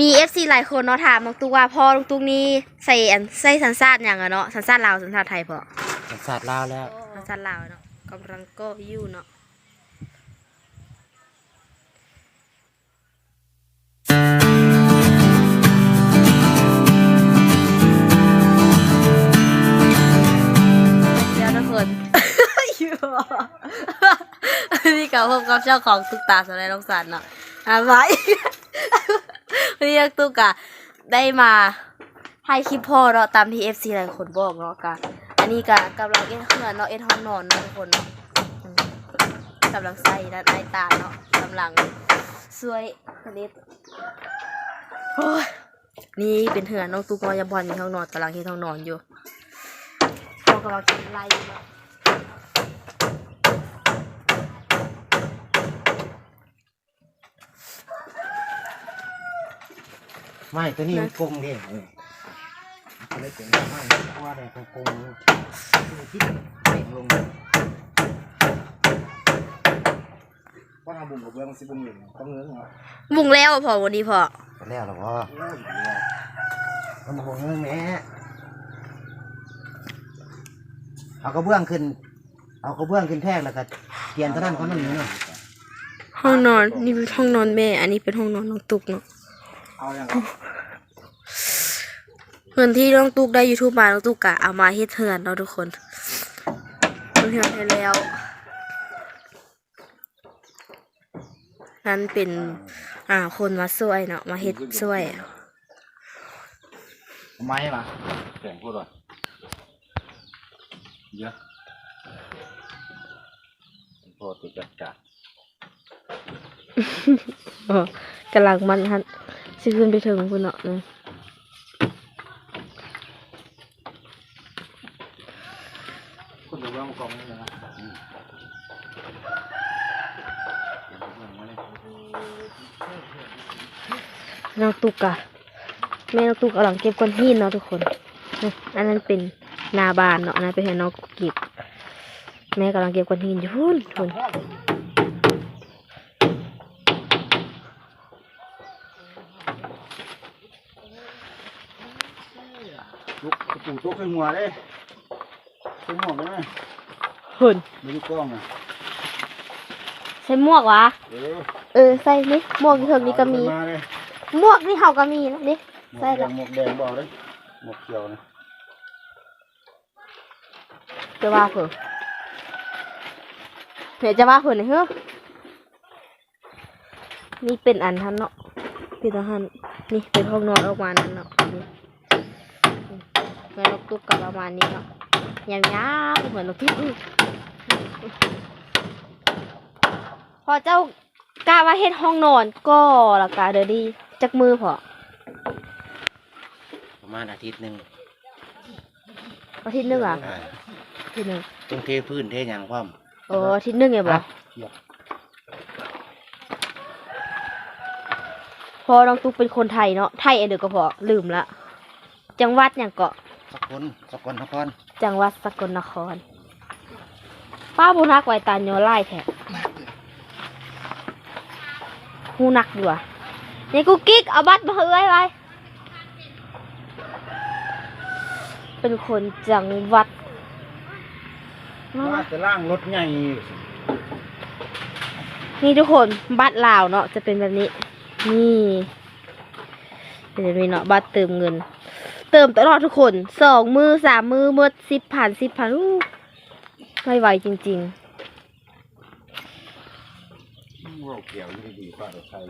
มีเอฟซีหลายคนเนาะถามน้องตุ๊กว่าพ่อน้องตุ๊กนี่ใส่อันใส่สัญชาติอย่างอะเนาะสัญชาติลาวสัญชาติไทยพอสัญชาติลาวแล้วสัญชาติลาวเนาะกำลังก็อยู่เนาะเดี๋ยวทุกคนอยู่นี่กับพบกับเจ้าของตุ๊กตาสไลด์ลงสันเนาะอะไว้ วันนี้ตุ๊กอะได้มาถ่ายคลิปพ่อเนาะตามที่ FC หลายคนบอกเนาะกะอันนี้กะกำลังเอ็นเหือนเนาะเอ็นห้องนอนเนาะทุกคนกำลังใส่ด้านตาเนาะกำลังสวยอันนี้โอ้ยนี่เป็นเหือนน้องตุ๊กนอยยาบอลในห้องนอนกำลังเฮ็ดห้องนอนอยู่พ่อกำลังกินไล่อยู่เนาะ ไม่ตัวนี้มันกลมเด้เออก็เลยเป็นไม่เพราะว่าแต่กลมๆคือที่เป่งลงว่าทำบุญกับเบื้องสิบุญหนึ่งต้องเงินเหรอมุงแล้วอะพอวันนี้พอก็แล้วหรอพ่อโอ้ยดีเลยมันโหงเงินแม่เอากระเบื้องขึ้น เอากระเบื้องขึ้นแท่งแล้วก็เตียนเท่านั้นเขานั่นนี่เนาะห้องนอนนี่เป็นห้องนอนแม่ อันนี้เป็นห้องนอนน้องตุ๊กเนาะ เอาอย่างเงินที่น้องตุ๊กได้ยูทูบมาน้องตุ๊กกะเอามาเฮ็ดเถื่อนเนาะทุกคนเฮ็ดเถื่อนให้แล้ว นั่นเป็น อ่า คนมาช่วยเนาะ มาเฮ็ดช่วยไม้ปะแข่งพูดหน่อยเยอะโทษติดจัดจัดเออกำลังมันฮัน สิขึ้นไปถึงพุ่นเนาะนะคุณจะเบื้องกองนี่นะอืมเบื้องไว้เลยน้องตุ๊กอะแม่น้องตุ๊กกำลังเก็บก้อนหินเนาะทุกคนอันนั้นเป็นนาบานเนาะอันนั้นเป็นน้องเก็บแม่กำลังเก็บก้อนหินอยู่พุ่นทุน ลุก กระปูตุกขึ้นหัวเลยขึ้นหัวได้ไหมพุ่นไม่ได้กล้องอะใส่หมวกวะ เออเออใส่นี่หมวกที่เถิงนี่ก็มีมาเลยหมวกนี่เขาก็มีนะนี่หมวใส่กแดละ งหมวกแดงบอกเลยหมวกเขียวนะจะว่าเผื่อเผื่อจะว่าเผื่อหน่อยเฮ้อนี่เป็นอันทันเนาะเป็นอันทันนี่เป็นห้องนอนออกมานั่นเนาะนี่ เหมือนนกตุ๊กกับประมาณนี้เนาะยาวๆเหมือนนกตุ๊กอื้อพอเจ้ากล้าว่าเฮ็ดห้องนอนก็ละกาเดอดีจักมือพอประมาณอาทิตย์หนึ่งอาทิตย์หนึงอะอ่าอาทิตย์หนึงต้องเทพื้นเทหยังพร้อมโอ้อาทิตย์หนึงไงบ่อะพอน้องตุ๊กเป็นคนไทยเนาะไทยเองเดี๋ยวก็พอลืมละจังหวัดอย่างเกาะ สักคนสักคนนครจังหวัดสกลนคร ป้าบุนักไวตาโยไล่แท้หูนักอยู่อะนี่กูกิ๊กเอาบัตรมาเฮ้ยไว้เป็นคนจังหวัดว่าจะล่างรถใหญ่นี่ทุกคนบัตรลาวเนาะจะเป็นแบบนี้ นี่เป็นแบบนี้เนาะบัตรเติมเงิน เติมตลอดทุกคนสองมือสามมือเมื่อสิบผ่านสิบผ่านอู้ไม่ไหวจริงว่าเกี่ยวอยู่ดีกว่ารถไทยๆ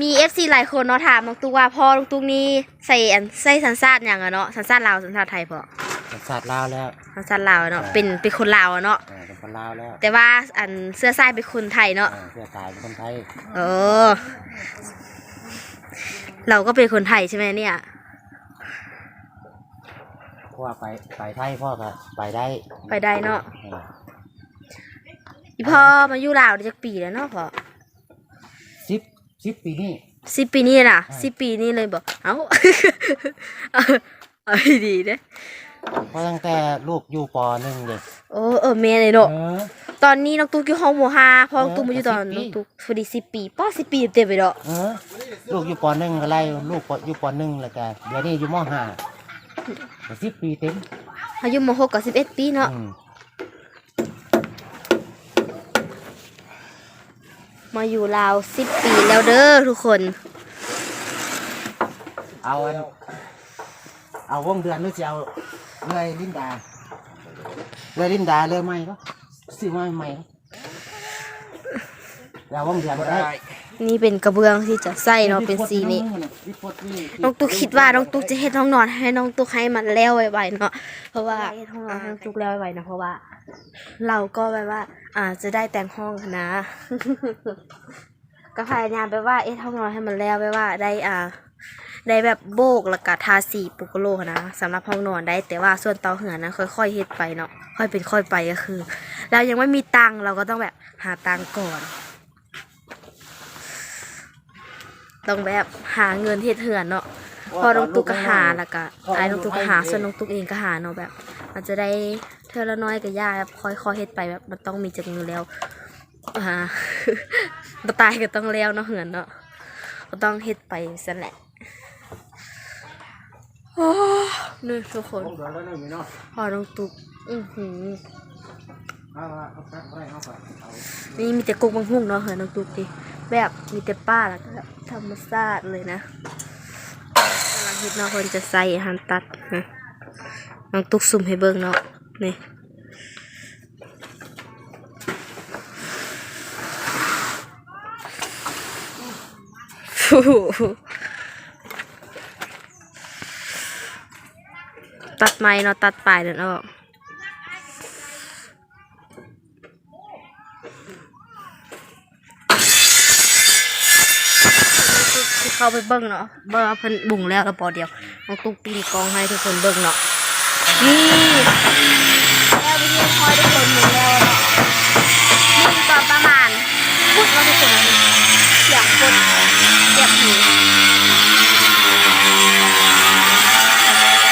มีเอฟซีหลายคนเนาะถามน้องตุ๊กว่าพ่อน้องตุ๊กนี่ใส่อันใส่สัญชาติอย่างอะเนาะสัญชาติลาวสัญชาติไทยพอ สัญชาติลาวแล้วสัญชาติลาวเนาะเป็นเป็นคนลาวอะเนาะอ่าเป็นคนลาวแล้วแต่ว่าอันเสื้อสายเป็นคนไทยเนาะอ่าเสื้อสายเป็นคนไทยเออ เราก็เป็นคนไทยใช่ไหมเนี่ยเพราะว่าไปไปไทยพ่อก็ไปได้ไปได้เนาะอ่าอีพ่อมาอยู่ลาวได้จักปีแล้วเนาะพ่อสิบสิบปีนี่ สิบปีนี่น่ะอ่าสิบปีนี่เลยบอกเอ้า เอาเอาดีๆเด้อ เพราะตั้งแต่ลูกอยู่ปหนึ่งเลยโอ้เออแม่เลยเนาะเออ ตอนนี้น้องตุ๊กอยู่ห้องหมู่ห้าเพราะน้องตุ๊กมาอยู่ตอนน้องตุ๊กพอดีสิปีป้าสิปีเต็มไปดอกเออ ลูกอยู่ปหนึ่งก็ไล่ลูกอยู่ปหนึ่งแล้วก็เดี๋ยวนี้อยู่มห้าก็สิบปีเต็มอายุมหกกับสิบเอ็ดปีเนาะอืมมาอยู่ลาวสิบปีแล้วเด้อทุกคนเอาอันเอาวงเดือนหรือจะเอา เลยลินดาเลยลินดาเลยไหมก็ซื้อมาใหม่ก็เอาวงเดือนก็ได้นี่เป็นกระเบื้องที่จะใส่เนาะเป็นสีนี้น้องตุ๊กคิดว่าน้องตุ๊กจะเฮ็ดห้องนอนให้น้องตุ๊กให้มันแล้วไวๆเนาะเพราะว่าเฮ็ดห้องนอนให้น้องตุ๊กแล้วไวๆนะเพราะว่า เราก็แบบว่า อ่าจะได้แต่งห้องนะก็พยายามไปว่าเอ๊ะห้องนอนให้มันแล้วไปว่าได้อ่า ได้แบบโบกแล้วก็ทาสีปุกโลนะสำหรับห้องนอนได้ แต่ว่าส่วนเตาเหือนนะค่อยๆเฮ็ดไปเนาะค่อยเป็นค่อยไปก็คือ เรายังไม่มีตังเราก็ต้องแบบหาตังก่อน ต้องแบบหาเงินเฮ็ดเหือนเนาะพอน้องตุ๊กก็หาแล้วก็ไอ้น้องตุ๊กก็หาส่วนน้องตุ๊กเองก็หาเนาะแบบ มันจะได้เทอละน้อยกับย่าแบบค่อยๆเฮ็ดไปแบบมันต้องมีจักมือแล้วอ่าตายก็ต้องแล้วเนาะเหือนเนาะก็ต้องเฮ็ดไปสั่นแหละ นี่ทุกคนวงเดือนแล้วนี่เนาะพองตุ๊กอือหือนี่มีแต่กกบางหุ่งเนาะเหือน้องตุ๊กดิแบบมีแต่ป้าแล้วก็ธรรมชาติเลยนะกำลังเฮ็ดเนาะคนจะใส่หารตัดนะน้องตุ๊กซุ่มให้เบิ่งเนาะนี่ ตัดไม้เนาะตัดปลายเดี๋ยวเนาะที่เข้าไปเบิ่งเนาะเบิ่งเพิ่นบุงแล้วแล้วพอเดียวน้องตุ๊กตีกองให้ทุกคนเบิ่งเนาะนี่แล้ววิดีโอคอยทุกคนบุงแล้วเนาะนี่ตอนประมาณพูดว่าทุกคนนะเสียงคนเสียงหู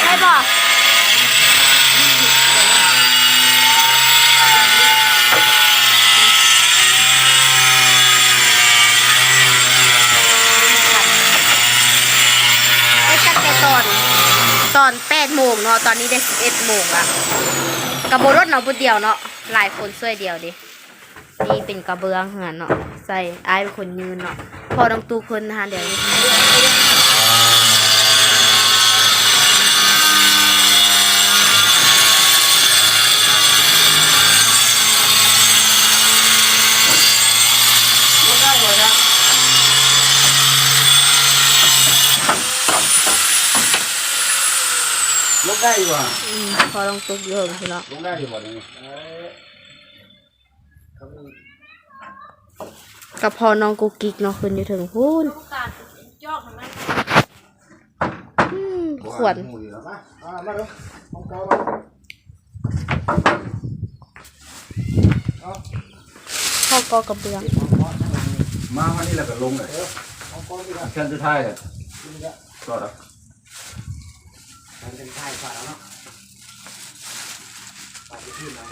ได้บอก ไอ้ตั้งแต่ตอนตอนแปดโมงเนาะตอนนี้ได้สิบเอ็ดโมงละกระโบรถเนาะบุเดียวเนาะหลายคนช่วยเดียวดินี่เป็นกระเบื้องเหมือนเนาะใส่ไอ้เป็นคนยืนเนาะพอต้องตูคนนะคะเดี๋ยว ได้อยู่อะอืมพอต้องตูเยอะพี่เนาะลงได้อยู่บ่นี่กับพอน้องกุกกิกเนาะขึ้นอยู่ถึงพูนอืมขวนหมู่อยู่แล้วปะอ่ามาเด้อเอาเกามาพ่อกอกระเบื้องมาวันนี้แหละก็ลงเลยแค่สุดท้ายเลยก็แล้ว มันเป็นท้ายฝาแล้วเนาะฝาที่ขึ้นมา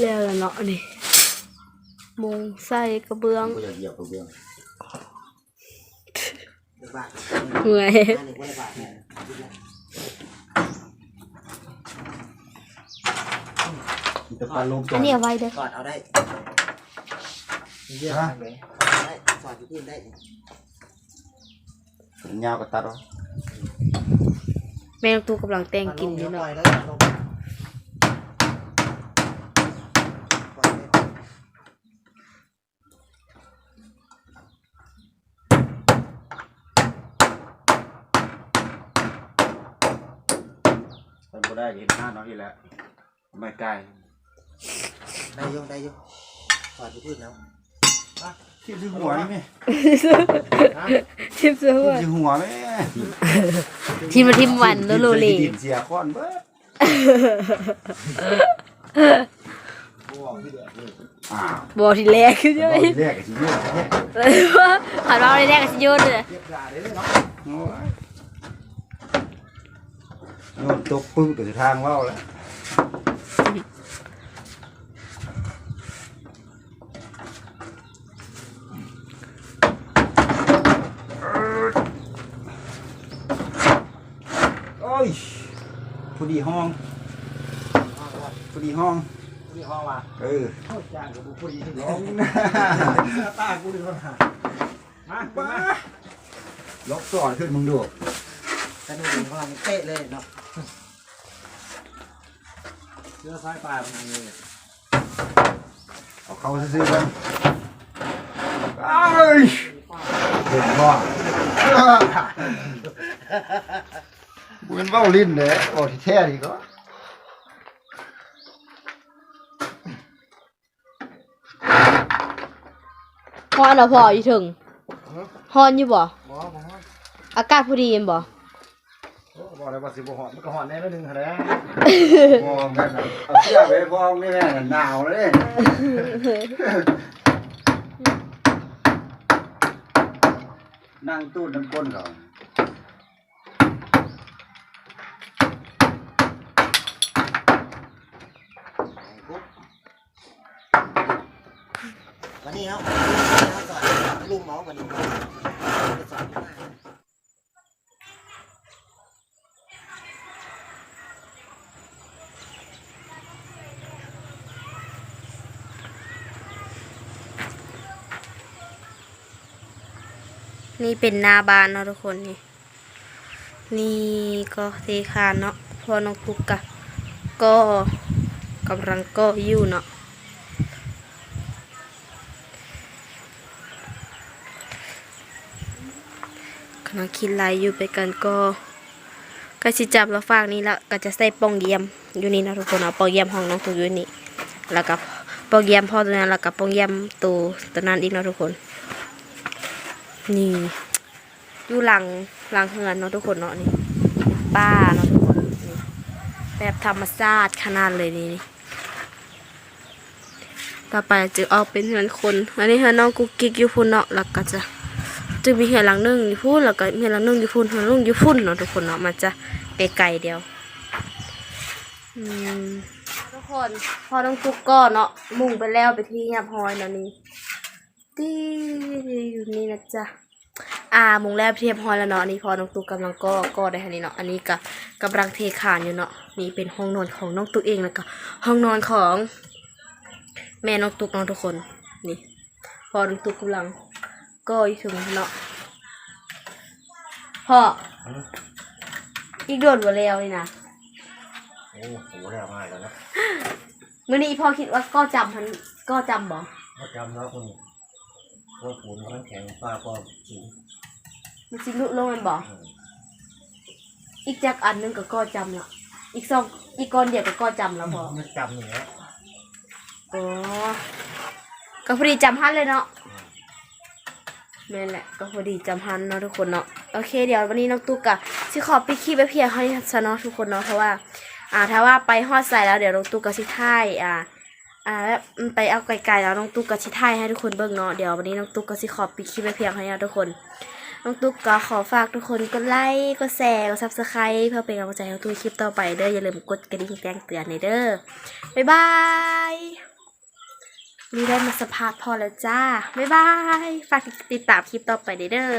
แล้วล่ะเนาะนี่มุงใส่กระเบื้องก็อยากเหยียบกระเบื้องเดี๋ยวบ้านเหนื่อยอันนี้ก็ได้บาทเนี่ยมีแต่ปลาลงอันนี้เอาไว้เด้อกอดเอาได้เยอะมากเลยเอาได้กอดที่ขึ้นได้ยาวก็ตัดเอา แม่น้องตู้กำลังแต่งกินอยู่ปล่เนาะอยแล้วลงปล่อยเลยมันบ่ได้เห็นหน้าน้องอีกแล้วไม่ไกลได้อยุ่ได้อยุ่กอดที่ขึ้นแล้วคิดถึงหัวนี่ไหมทิมซื้อคิดถึงหัวไหมทิมมาทิมวันโลโลเลดินเสียก้อนเบิดอ้าวบอทีแรกคือเยบอะอกที่แรกก็สิเยอะแท้ผ่านมาทีแรกก็สิโยนเลยเรียบร้อยเลยเนาะโอ้ยโยนตกปึ้งก็สิทางเว้าแล้ว ผู้ ดีห้องผู้ดีห้องนี่ห้องว่าเออโคตรจ้างกับบุคคลที่ร้องตากูดีกว่ามาป้าล็อกสอนขึ้นมึงดูแต่ดูของเราเตะเลยเนาะเสื้อสายปลามันนี่เอาเข้าซื้อๆกันเอ้ยเด็กบ้า บุญเบ้าลิ้นเด้โอ้ที่แท้ดีก็ฮอนอะพออยู่ถึงฮอนอยู่บ่บ่บ่อากาศพอดีเห็นบ่บ่ได้ว่าสิบ่หอดมันก็หอดแน่แล้วนึงหั่นแหละมองกันน่ะเอาเสื้อไปพองนี่แม่น่ะหนาวเลยนั่งตู้น้ำก้นเขา วันนี้เนาะสอนลุงเมาวันนี้สอนนี่เป็นนาบ้านเนาะทุกคนนี่ นี่ก็เทคานเนาะพอน้องปุกกะก็กำลังก็อยู่เนาะ กำลังคิดไลน์อยู่ไปกันก็ก็สิจับแล้วฝากนี้แล้วก็จะใส่ปองเยี่ยมอยู่นี่นะทุกคนเอาปองเยี่ยมห้องน้องปุกอยู่นี่แล้วก็ปองเยี่ยมพ่อตัวนั้นแล้วก็ปองเยี่ยมตัวตัวนั้นอีกนะทุกคน นี่อยู่หลังหลังเฮือนเนาะทุกคนเนาะนี่ป้าเนาะทุกคนนี่แบบธรรมชาติขนาดเลยนี่ต่อไปจะออกเป็นเฮือนคน อันนี้เฮือนน้องกุ๊กกิ๊กอยู่พุ่นเนาะแล้วก็จะ จะมีเฮือหลังนึงอยู่พุ่นแล้วก็มีเฮือหลังนึงอยู่พุ่นเฮือนหลังนึงอยู่พุ่นเนาะทุกคนเนาะมันจะไกลๆเดียวทุกคนพอน้องกุ๊กก็เนาะมุ่งไปแล้วไปที่ยับหอยเนาะนี่ที่อยู่นี่นะจ๊ะอ่ามุงแรกเทียบฮอยแล้วเนาะนนี้พอน้องตุ๊กกำลังก็ก็ได้ทันนี้เนาะอันนี้ก็กำลังเทคานอยู่เนาะนี่เป็นห้องนอนของน้องตุ๊กเองแล้วก็ห้องนอนของ แม่น้องตุ๊กเนาะทุกคนนี่ พอน้องตุ๊กกำลัง ก็อยู่ถึงเนาะพ่ออีกโดดหัวแล้วนี่นะโอ้โหแล้วง่ายแล้วนะมื่อนี้พ่อคิดว่าก็จำพันก็จำบ่ก็จำแล้วคนพวกปูนมันแข็งปลาก็สูงมันสิลุลงมันบ่อีกจากอันหนึงก็ก็จำละอีกสองอีกก้อนเดียวก็ก็จำแล้วพอมันจำอย่างเงี้ยอ๋อก็พอดีจำฮันเลยเนาะ นั่นแหละก็พอดีจำฮันเนาะทุกคนเนาะโอเค เดี๋ยววันนี้น้องตุ๊กอะสิขอไปดคลิปไปเพียงเท่านี้ซะเนาะทุกคนเนาะเพราะว่า อ่าถ้าว่าไปฮอดใส่แล้วเดี๋ยวน้องตุ๊กกับสิท่ายอ่าอ่าแบบไปเอาไกลๆแล้วน้องตุ๊กกับสิท่ายให้ทุกคนเบิ่งเนาะเดี๋ยววันนี้น้องตุ๊กก็สิขอปิดคลิปไปเพียงเท่านี้ทุกคนน้องตุ๊กก็ขอฝากทุกคนกดไลค์กดแชร์กดซับสไครต์เพื่อเป็นกำลังใจให้ตัวคลิปต่อไปเด้ออย่าลืมกดกระดิ่งแจ้งเตือนในเด้อบ๊ายบาย นี่ได้มาสภาพพอแล้วจ้า บ๊ายบาย ฝากติดตามคลิปต่อไปเด้อ